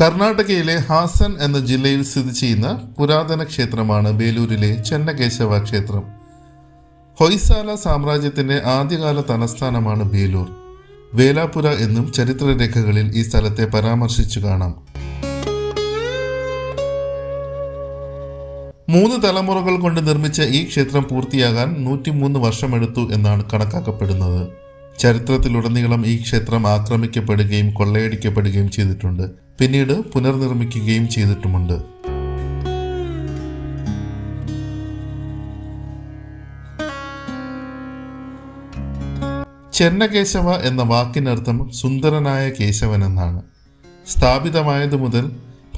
കർണാടകയിലെ ഹാസൻ എന്ന ജില്ലയിൽ സ്ഥിതി ചെയ്യുന്ന പുരാതന ക്ഷേത്രമാണ് ബേലൂരിലെ ചെന്നകേശവ ക്ഷേത്രം. ഹൊയ്സാല സാമ്രാജ്യത്തിന്റെ ആദ്യകാല തലസ്ഥാനമാണ് ബേലൂർ. വേലാപുര എന്നും ചരിത്രരേഖകളിൽ ഈ സ്ഥലത്തെ പരാമർശിച്ചു കാണാം. മൂന്ന് തലമുറകൾ കൊണ്ട് നിർമ്മിച്ച ഈ ക്ഷേത്രം പൂർത്തിയാകാൻ നൂറ്റിമൂന്ന് വർഷമെടുത്തു എന്നാണ് കണക്കാക്കപ്പെടുന്നത്. ചരിത്രത്തിലുടനീളം ഈ ക്ഷേത്രം ആക്രമിക്കപ്പെടുകയും കൊള്ളയടിക്കപ്പെടുകയും ചെയ്തിട്ടുണ്ട്. പിന്നീട് പുനർനിർമ്മിക്കുകയും ചെയ്തിട്ടുമുണ്ട്. ചെന്നകേശവ എന്ന വാക്കിനർത്ഥം സുന്ദരനായ കേശവൻ എന്നാണ് സ്ഥാപിതമായതു മുതൽ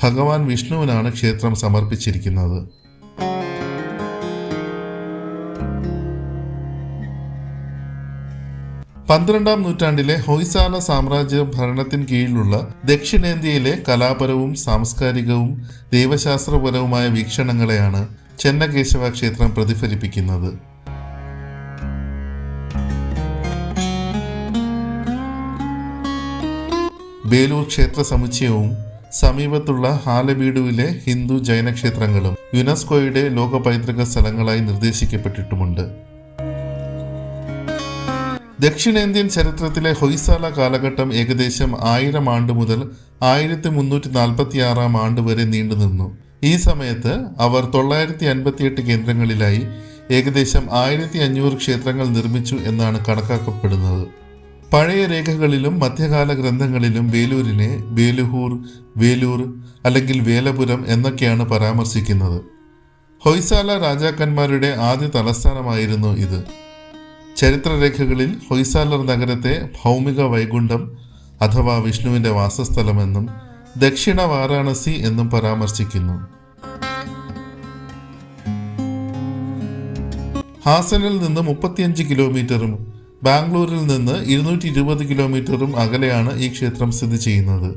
ഭഗവാൻ വിഷ്ണുവിനാണ് ക്ഷേത്രം സമർപ്പിച്ചിരിക്കുന്നത്. പന്ത്രണ്ടാം നൂറ്റാണ്ടിലെ ഹൊയ്സാല സാമ്രാജ്യ ഭരണത്തിന് കീഴിലുള്ള ദക്ഷിണേന്ത്യയിലെ കലാപരവും സാംസ്കാരികവും ദൈവശാസ്ത്രപരവുമായ വീക്ഷണങ്ങളെയാണ് ചെന്നകേശവ ക്ഷേത്രം പ്രതിഫലിപ്പിക്കുന്നത്. ബേലൂർ ക്ഷേത്ര സമുച്ചയവും സമീപത്തുള്ള ഹാലബീഡുവിലെ ഹിന്ദു ജൈന ക്ഷേത്രങ്ങളും യുനെസ്കോയുടെ ലോക പൈതൃക സ്ഥലങ്ങളായി നിർദ്ദേശിക്കപ്പെട്ടിട്ടുമുണ്ട്. ദക്ഷിണേന്ത്യൻ ചരിത്രത്തിലെ ഹൊയ്സാല കാലഘട്ടം ഏകദേശം ആയിരം ആണ്ട് മുതൽ ആയിരത്തി മുന്നൂറ്റി നാൽപ്പത്തി ആറാം ആണ്ട് വരെ നീണ്ടുനിന്നു ഈ സമയത്ത് അവർ തൊള്ളായിരത്തി അൻപത്തിയെട്ട് കേന്ദ്രങ്ങളിലായി ഏകദേശം ആയിരത്തി അഞ്ഞൂറ് ക്ഷേത്രങ്ങൾ നിർമ്മിച്ചു എന്നാണ് കണക്കാക്കപ്പെടുന്നത്. പഴയ രേഖകളിലും മധ്യകാല ഗ്രന്ഥങ്ങളിലും വേലൂരിനെ വേലുഹൂർ വേലൂർ അല്ലെങ്കിൽ വേലപുരം എന്നൊക്കെയാണ് പരാമർശിക്കുന്നത്. ഹൊയ്സാല രാജാക്കന്മാരുടെ ആദ്യ തലസ്ഥാനമായിരുന്നു ഇത്. ചരിത്രരേഖകളിൽ ഹൊയ്സാലർ നഗരത്തെ ഭൗമിക വൈകുണ്ഠം അഥവാ വിഷ്ണുവിന്റെ വാസസ്ഥലമെന്നും ദക്ഷിണ വാരാണസി എന്നും പരാമർശിക്കുന്നു. ഹാസനിൽ നിന്ന് മുപ്പത്തിയഞ്ച് കിലോമീറ്ററും ബാംഗ്ലൂരിൽ നിന്ന് ഇരുന്നൂറ്റി ഇരുപത് കിലോമീറ്ററും അകലെയാണ് ഈ ക്ഷേത്രം സ്ഥിതി ചെയ്യുന്നത്.